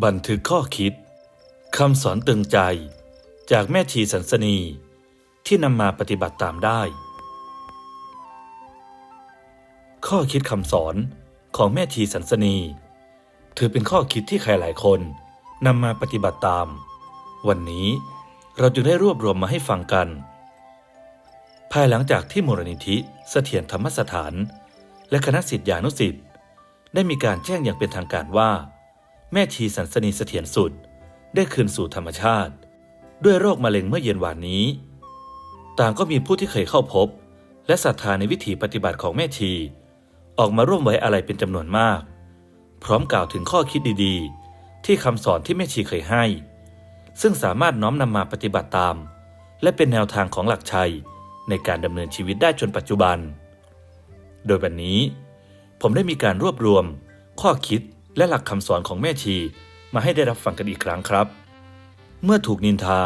บันทึกข้อคิดคำสอนตึงใจจากแม่ชีสันสนีที่นำมาปฏิบัติตามได้ ข้อคิดคำสอนของแม่ชีสันสนี ถือเป็นข้อคิดที่ใครหลายคนนำมาปฏิบัติตาม วันนี้เราจึงได้รวบรวมมาให้ฟังกัน ภายหลังจากที่มูลนิธิเสถียรธรรมสถาน และคณะสิทธิานุสิทธิ์ได้มีการแจ้งอย่างเป็นทางการว่า แม่ชีสันสนีเสถียรสุด ได้คืนสู่ธรรมชาติ ด้วยโรคมะเร็งเมื่อเย็นวานนี้ ต่างก็มีผู้ที่เคยเข้าพบ และศรัทธาในวิถีปฏิบัติของแม่ชี ออกมาร่วมไว้อะไรเป็นจำนวนมาก พร้อมกล่าวถึงข้อคิดดีๆ ที่คำสอนที่แม่ชีเคยให้ ซึ่งสามารถน้อมนำมาปฏิบัติตาม และเป็นแนวทางของหลักชัยในการดำเนินชีวิตได้จนปัจจุบัน โดยวันนี้ ผมได้มีการรวบรวมข้อคิด และหลักคำสอนของแม่ชีมาให้ได้รับฟังกันอีกครั้งครับ เมื่อถูกนินทา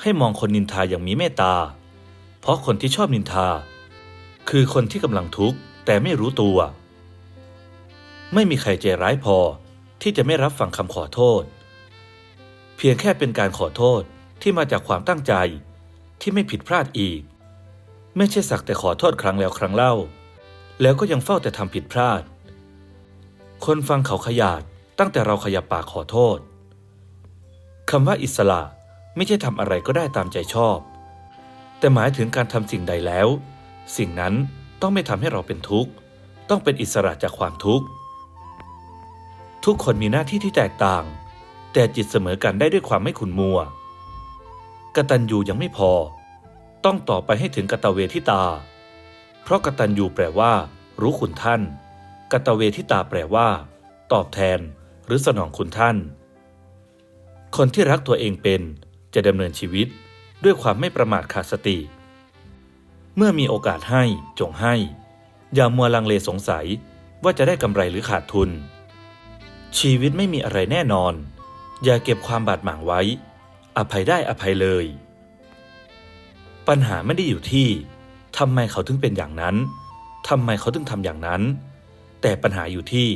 ให้มองคนนินทาอย่างมีเมตตา เพราะคนที่ชอบนินทา คือคนที่กำลังทุกข์แต่ไม่รู้ตัว ไม่มีใครใจร้ายพอที่จะไม่รับฟังคำขอโทษ เพียงแค่เป็นการขอโทษที่มาจากความตั้งใจที่ไม่ผิดพลาดอีก ไม่ใช่สักแต่ขอโทษครั้งแล้วครั้งเล่า แล้วก็ยังเฝ้าแต่ทำผิดพลาด คนฟังเขาขยาดตั้งแต่เราขยับปากขอโทษคำว่าอิสระไม่ใช่ทำอะไรก็ได้ตามใจชอบ แต่หมายถึงการทำสิ่งใดแล้ว สิ่งนั้นต้องไม่ทำให้เราเป็นทุกข์ ต้องเป็นอิสระจากความทุกข์ ทุกคนมีหน้าที่ที่แตกต่าง แต่จิตเสมอกันได้ด้วยความไม่ขุนมัวกตัญญูยังไม่พอ ต้องต่อไปให้ถึงกตเวทิตา เพราะกตัญญูแปลว่า รู้คุณท่าน กตเวทิตาแปลว่า ตอบแทน หรือสนองคุณท่าน คนที่รักตัวเองเป็นจะดำเนินชีวิตด้วยความไม่ประมาทขาดสติ เมื่อมีโอกาสให้จงให้ อย่ามัวลังเลสงสัยว่าจะได้กำไรหรือขาดทุน ชีวิตไม่มีอะไรแน่นอน อย่าเก็บความบาดหมางไว้ อภัยได้อภัยเลย ปัญหาไม่ได้อยู่ที่ทำไมเขาถึงเป็นอย่างนั้นทำไมเขาถึงทำอย่างนั้น แต่ปัญหาอยู่ที่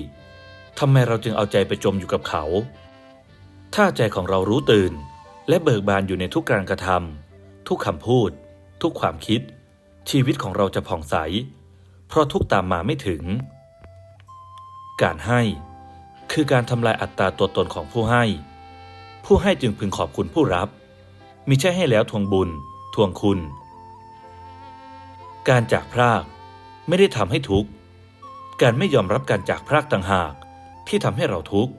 ทำไมเราจึงเอาใจไปจมอยู่กับเขา ถ้าใจของเรารู้ตื่น และเบิกบานอยู่ในทุกการกระทำทุกคำพูด ทุกความคิด ชีวิตของเราจะผ่องใส เพราะทุกตามมาไม่ถึง การให้ คือการทำลายอัตราตัวตนของผู้ให้ ผู้ให้จึงพึงขอบคุณผู้รับ มิใช่ให้แล้วทวงบุญ ทวงคุณ การจากพราก ไม่ได้ทำให้ทุกข์ การไม่ยอมรับการจากพรากต่างหาก ที่ทำให้เราทุกข์